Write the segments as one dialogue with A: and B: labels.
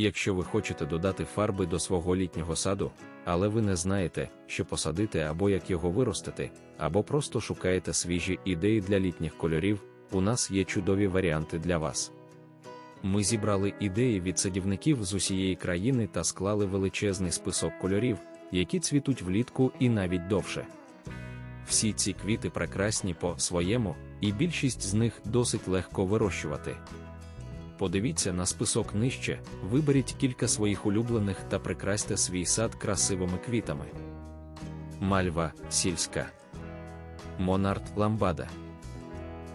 A: Якщо ви хочете додати фарби до свого літнього саду, але ви не знаєте, що посадити або як його виростити, або просто шукаєте свіжі ідеї для літніх кольорів, у нас є чудові варіанти для вас. Ми зібрали ідеї від садівників з усієї країни та склали величезний список кольорів, які цвітуть влітку і навіть довше. Всі ці квіти прекрасні по своєму, і більшість з них досить легко вирощувати. Подивіться на список нижче, виберіть кілька своїх улюблених та прикрасьте свій сад красивими квітами. Мальва сільська, Монарт ламбада,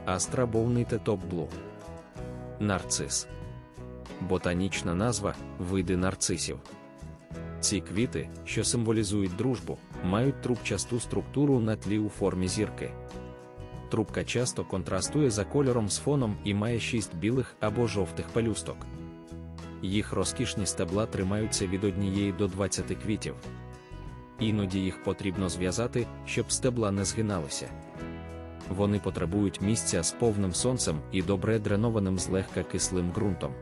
A: Астра Бовните Топ Блу, Нарцис. Ботанічна назва види нарцисів. Ці квіти, що символізують дружбу, мають трубчасту структуру на тлі у формі зірки. Трубка часто контрастує за кольором з фоном і має шість білих або жовтих пелюсток. Їх розкішні стебла тримаються від однієї до 20 квітів. Іноді їх потрібно зв'язати, щоб стебла не згиналися. Вони потребують місця з повним сонцем і добре дренованим злегка кислим ґрунтом.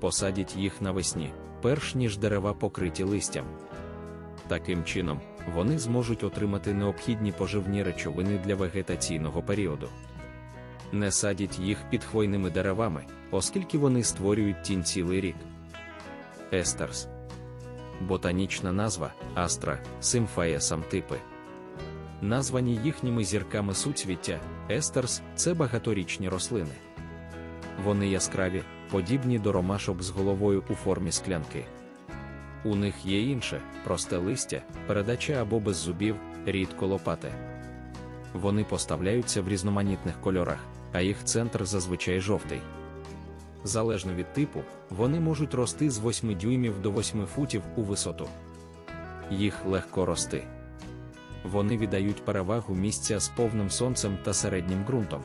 A: Посадіть їх навесні, перш ніж дерева покриті листям. Таким чином, вони зможуть отримати необхідні поживні речовини для вегетаційного періоду. Не садіть їх під хвойними деревами, оскільки вони створюють тінь цілий рік. Естерс. Ботанічна назва Астра, Симфая самтипи. Названі їхніми зірками суцвіття, естерс це багаторічні рослини. Вони яскраві, подібні до ромашок з головою у формі склянки. У них є інше, просте листя, передача або без зубів, рідко лопате. Вони поставляються в різноманітних кольорах, а їх центр зазвичай жовтий. Залежно від типу, вони можуть рости з 8 дюймів до 8 футів у висоту. Їх легко рости. Вони віддають перевагу місця з повним сонцем та середнім ґрунтом.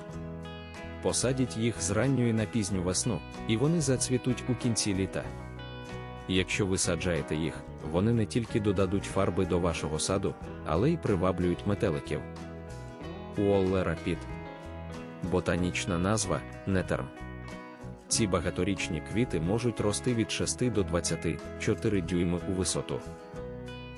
A: Посадіть їх з ранньої на пізню весну, і вони зацвітуть у кінці літа. Якщо ви саджаєте їх, вони не тільки додадуть фарби до вашого саду, але й приваблюють метеликів. Уоллера Піт. Ботанічна назва нетерм. Ці багаторічні квіти можуть рости від 6 до 24 дюйми у висоту.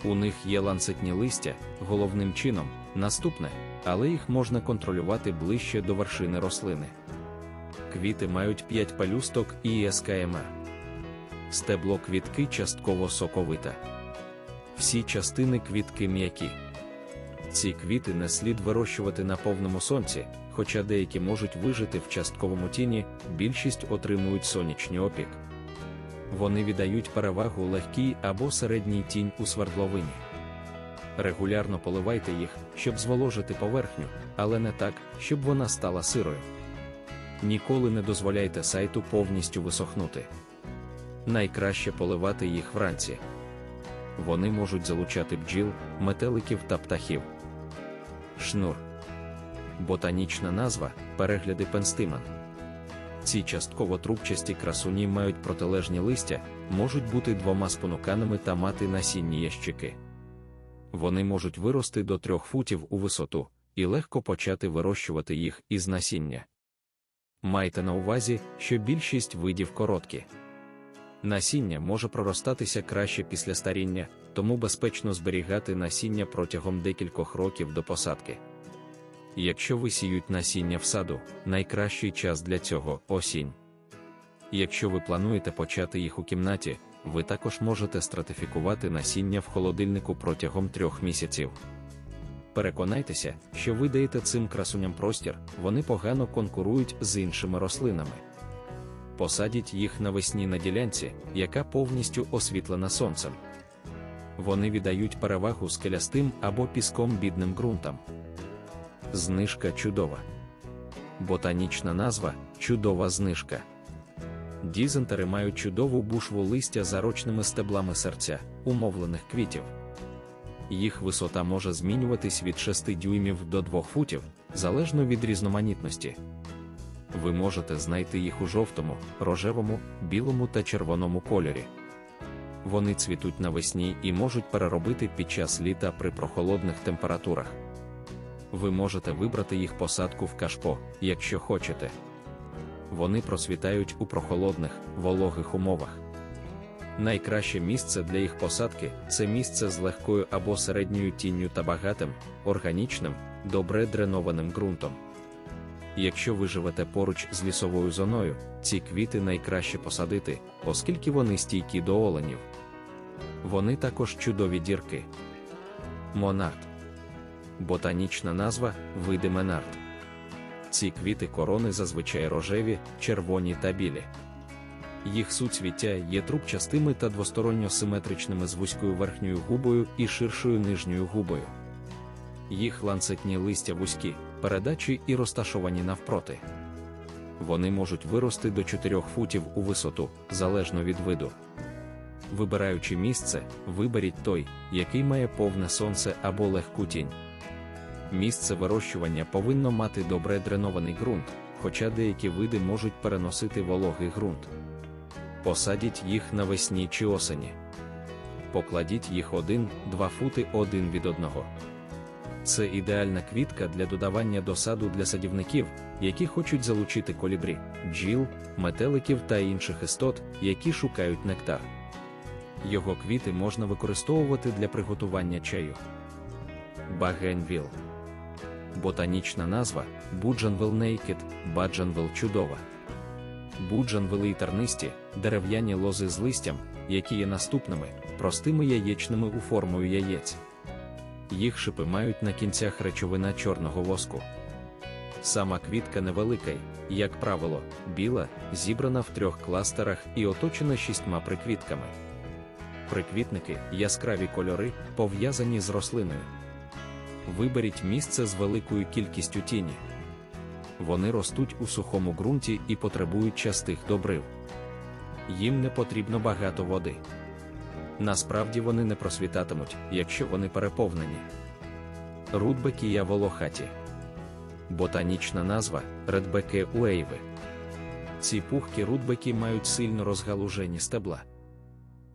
A: У них є ланцетні листя, головним чином, наступне, але їх можна контролювати ближче до вершини рослини. Квіти мають 5 пелюсток і СКМА. Стебло квітки частково соковита. Всі частини квітки м'які. Ці квіти не слід вирощувати на повному сонці, хоча деякі можуть вижити в частковому тіні, більшість отримують сонячний опік. Вони віддають перевагу легкій або середній тінь у свердловині. Регулярно поливайте їх, щоб зволожити поверхню, але не так, щоб вона стала сирою. Ніколи не дозволяйте сайту повністю висохнути. Найкраще поливати їх вранці. Вони можуть залучати бджіл, метеликів та птахів. Шнур. Ботанічна назва перегляди пенстиман. Ці частково трубчасті красуні мають протилежні листя, можуть бути двома спонуканими та мати насінні ящики. Вони можуть вирости до трьох футів у висоту і легко почати вирощувати їх із насіння. Майте на увазі, що більшість видів короткі. Насіння може проростатися краще після старіння, тому безпечно зберігати насіння протягом декількох років до посадки. Якщо висіють насіння в саду, найкращий час для цього осінь. Якщо ви плануєте почати їх у кімнаті, ви також можете стратифікувати насіння в холодильнику протягом трьох місяців. Переконайтеся, що ви даєте цим красуням простір, вони погано конкурують з іншими рослинами. Посадіть їх навесні на ділянці, яка повністю освітлена сонцем. Вони віддають перевагу скелястим або піском бідним ґрунтам. Знижка чудова. Ботанічна назва чудова знижка. Дізентери мають чудову бушву листя зарочними стеблами серця, умовлених квітів. Їх висота може змінюватись від 6 дюймів до 2 футів, залежно від різноманітності. Ви можете знайти їх у жовтому, рожевому, білому та червоному кольорі. Вони цвітуть навесні і можуть переробити під час літа при прохолодних температурах. Ви можете вибрати їх посадку в кашпо, якщо хочете. Вони просвітають у прохолодних, вологих умовах. Найкраще місце для їх посадки це місце з легкою або середньою тінню та багатим, органічним, добре дренованим ґрунтом. Якщо ви живете поруч з лісовою зоною, ці квіти найкраще посадити, оскільки вони стійкі до оленів. Вони також чудові дірки. Монарт. Ботанічна назва види Менарт. Ці квіти корони зазвичай рожеві, червоні та білі. Їх суцвіття є трубчастими та двосторонньо симетричними з вузькою верхньою губою і ширшою нижньою губою. Їх ланцетні листя вузькі, передачі і розташовані навпроти. Вони можуть вирости до 4 футів у висоту, залежно від виду. Вибираючи місце, виберіть той, який має повне сонце або легку тінь. Місце вирощування повинно мати добре дренований ґрунт, хоча деякі види можуть переносити вологий ґрунт. Посадіть їх навесні чи осені. Покладіть їх 1-2 фути один від одного. Це ідеальна квітка для додавання до саду для садівників, які хочуть залучити колібрі, бджіл, метеликів та інших істот, які шукають нектар. Його квіти можна використовувати для приготування чаю. Багенвіл. Ботанічна назва Буджанвел Нейкед, Баджанвел чудова. Буджанвели тернисті, дерев'яні лози з листям, які є наступними, простими яєчними у формою яєць. Їх шипи мають на кінцях речовина чорного воску. Сама квітка невелика, як правило, біла, зібрана в трьох кластерах і оточена шістьма приквітками. Приквітники яскраві кольори, пов'язані з рослиною. Виберіть місце з великою кількістю тіні. Вони ростуть у сухому ґрунті і потребують частих добрив. Їм не потрібно багато води. Насправді вони не просвітатимуть, якщо вони переповнені. Рудбекія волохаті. Ботанічна назва редбеке уейви. Ці пухкі рудбеки мають сильно розгалужені стебла.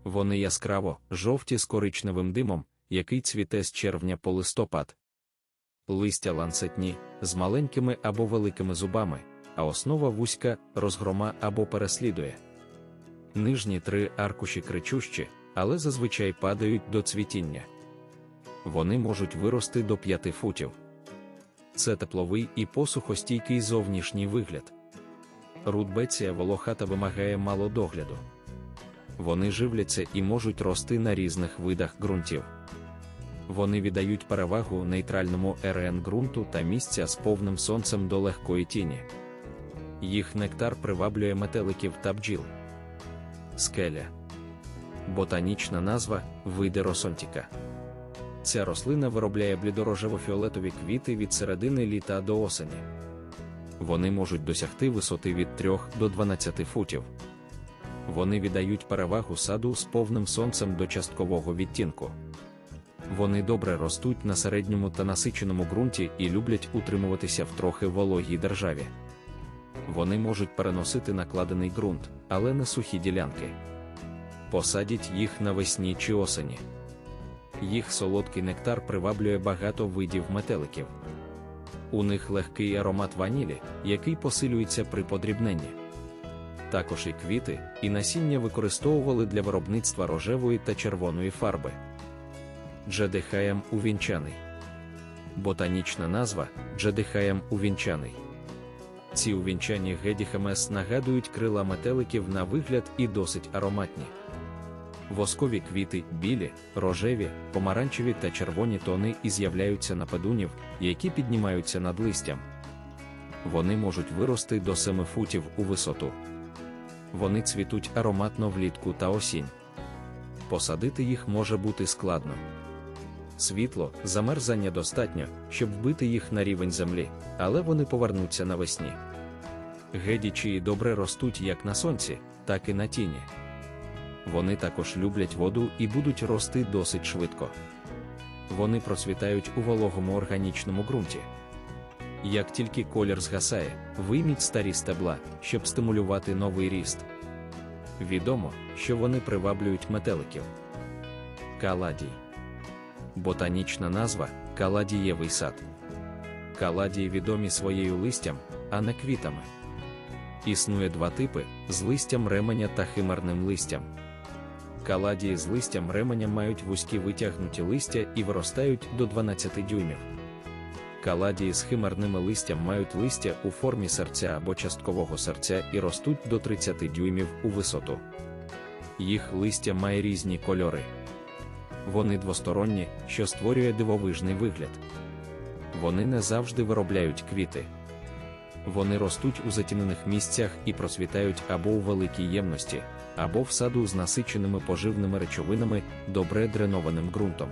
A: Вони яскраво, жовті з коричневим димом, який цвіте з червня по листопад. Листя ланцетні, з маленькими або великими зубами, а основа вузька, розгрома або переслідує. Нижні три аркуші кричущі, але зазвичай падають до цвітіння. Вони можуть вирости до 5 футів. Це тепловий і посухостійкий зовнішній вигляд. Рудбеція волохата вимагає мало догляду. Вони живляться і можуть рости на різних видах ґрунтів. Вони віддають перевагу нейтральному РН ґрунту та місця з повним сонцем до легкої тіні. Їх нектар приваблює метеликів та бджіл. Скеля. Ботанічна назва види росонтіка. Ця рослина виробляє блідорожево-фіолетові квіти від середини літа до осені. Вони можуть досягти висоти від 3 до 12 футів. Вони віддають перевагу саду з повним сонцем до часткового відтінку. Вони добре ростуть на середньому та насиченому ґрунті і люблять утримуватися в трохи вологій державі. Вони можуть переносити накладений ґрунт, але не сухі ділянки. Посадіть їх навесні чи осені. Їх солодкий нектар приваблює багато видів метеликів. У них легкий аромат ванілі, який посилюється при подрібненні. Також і квіти, і насіння використовували для виробництва рожевої та червоної фарби. Джедихаєм увінчаний. Ботанічна назва Джедихаєм увінчаний. Ці увінчані гедіхемес нагадують крила метеликів на вигляд і досить ароматні. Воскові квіти білі, рожеві, помаранчеві та червоні тони і з'являються на педунів, які піднімаються над листям. Вони можуть вирости до 7 футів у висоту. Вони цвітуть ароматно влітку та осінь. Посадити їх може бути складно. Світло, замерзання достатньо, щоб вбити їх на рівень землі, але вони повернуться навесні. Гедічі добре ростуть як на сонці, так і на тіні. Вони також люблять воду і будуть рости досить швидко. Вони процвітають у вологому органічному ґрунті. Як тільки колір згасає, вийміть старі стебла, щоб стимулювати новий ріст. Відомо, що вони приваблюють метеликів. Каладій. Ботанічна назва каладієвий сад. Каладії відомі своєю листям, а не квітами. Існує два типи з листям ременя та химерним листям. Каладії з листям ременя мають вузькі витягнуті листя і виростають до 12 дюймів. Каладії з химерними листям мають листя у формі серця або часткового серця і ростуть до 30 дюймів у висоту. Їх листя має різні кольори. Вони двосторонні, що створює дивовижний вигляд. Вони не завжди виробляють квіти. Вони ростуть у затінених місцях і процвітають або у великій ємності, або в саду з насиченими поживними речовинами, добре дренованим ґрунтом.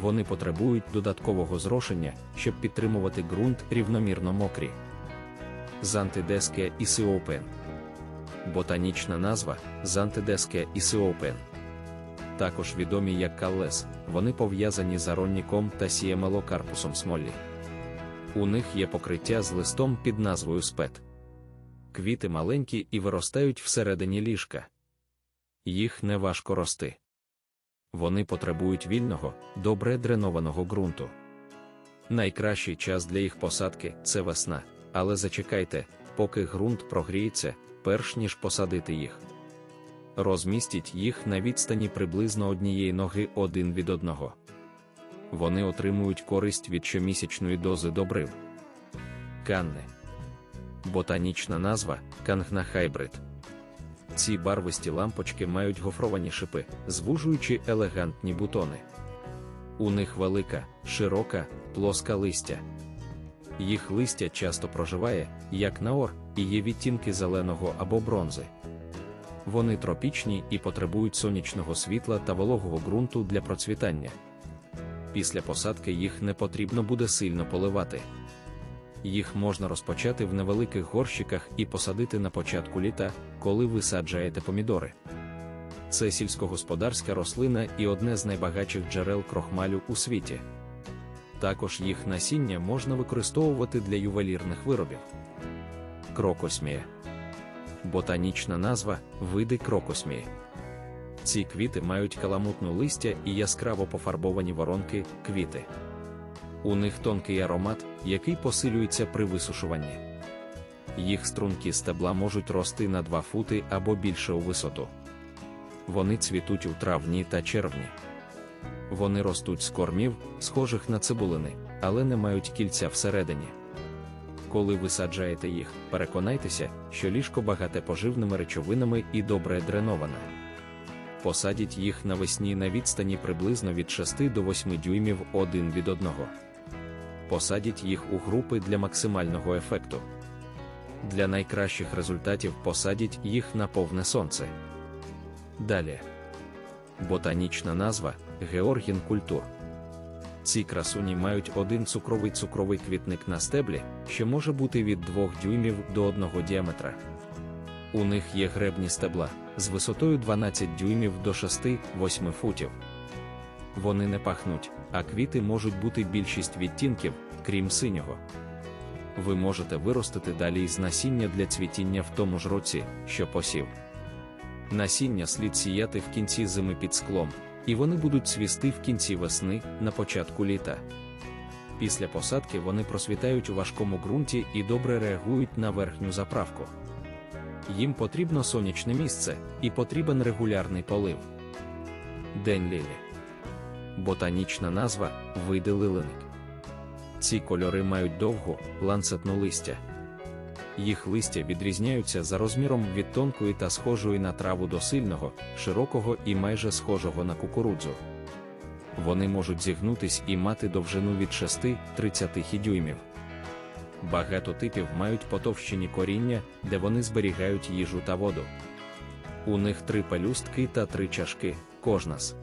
A: Вони потребують додаткового зрошення, щоб підтримувати ґрунт рівномірно мокрі. Зантидеске ісіопен. Ботанічна назва Зантидеске ісіопен. Також відомі як каллес, вони пов'язані з аронніком та сіємелокарпусом смоллі. У них є покриття з листом під назвою спет. Квіти маленькі і виростають всередині ліжка. Їх не важко рости. Вони потребують вільного, добре дренованого ґрунту. Найкращий час для їх посадки це весна, але зачекайте, поки ґрунт прогріється, перш ніж посадити їх. Розмістіть їх на відстані приблизно однієї ноги один від одного. Вони отримують користь від щомісячної дози добрив. Канни. Ботанічна назва кангна хайбрид. Ці барвисті лампочки мають гофровані шипи, звужуючи елегантні бутони. У них велика, широка, плоска листя. Їх листя часто проживає, як наор, і є відтінки зеленого або бронзи. Вони тропічні і потребують сонячного світла та вологого ґрунту для процвітання. Після посадки їх не потрібно буде сильно поливати. Їх можна розпочати в невеликих горщиках і посадити на початку літа, коли ви саджаєте помідори. Це сільськогосподарська рослина і одне з найбагатших джерел крохмалю у світі. Також їх насіння можна використовувати для ювелірних виробів. Крокосмія. Ботанічна назва види крокосмії. Ці квіти мають каламутну листя і яскраво пофарбовані воронки квіти. У них тонкий аромат, який посилюється при висушуванні. Їх струнки стебла можуть рости на 2 фути або більше у висоту. Вони цвітуть у травні та червні. Вони ростуть з кормів, схожих на цибулини, але не мають кільця всередині. Коли ви саджаєте їх, переконайтеся, що ліжко багате поживними речовинами і добре дреноване. Посадіть їх навесні на відстані приблизно від 6 до 8 дюймів один від одного. Посадіть їх у групи для максимального ефекту. Для найкращих результатів посадіть їх на повне сонце. Далі. Ботанічна назва Георгін культур. Ці красуні мають один цукровий цукровий квітник на стеблі, що може бути від 2 дюймів до 1 діаметра. У них є гребні стебла з висотою 12 дюймів до 6-8 футів. Вони не пахнуть, а квіти можуть бути більшість відтінків, крім синього. Ви можете виростити далі із насіння для цвітіння в тому ж році, що посів. Насіння слід сіяти в кінці зими під склом, і вони будуть цвісти в кінці весни на початку літа. Після посадки вони просвітають у важкому ґрунті і добре реагують на верхню заправку. Їм потрібно сонячне місце і потрібен регулярний полив. День лілі. Ботанічна назва види лилиник. Ці кольори мають довгу, ланцетну листя. Їх листя відрізняються за розміром від тонкої та схожої на траву до сильного, широкого і майже схожого на кукурудзу. Вони можуть зігнутись і мати довжину від 6-30 дюймів. Багато типів мають потовщені коріння, де вони зберігають їжу та воду. У них три пелюстки та три чашки, кожна з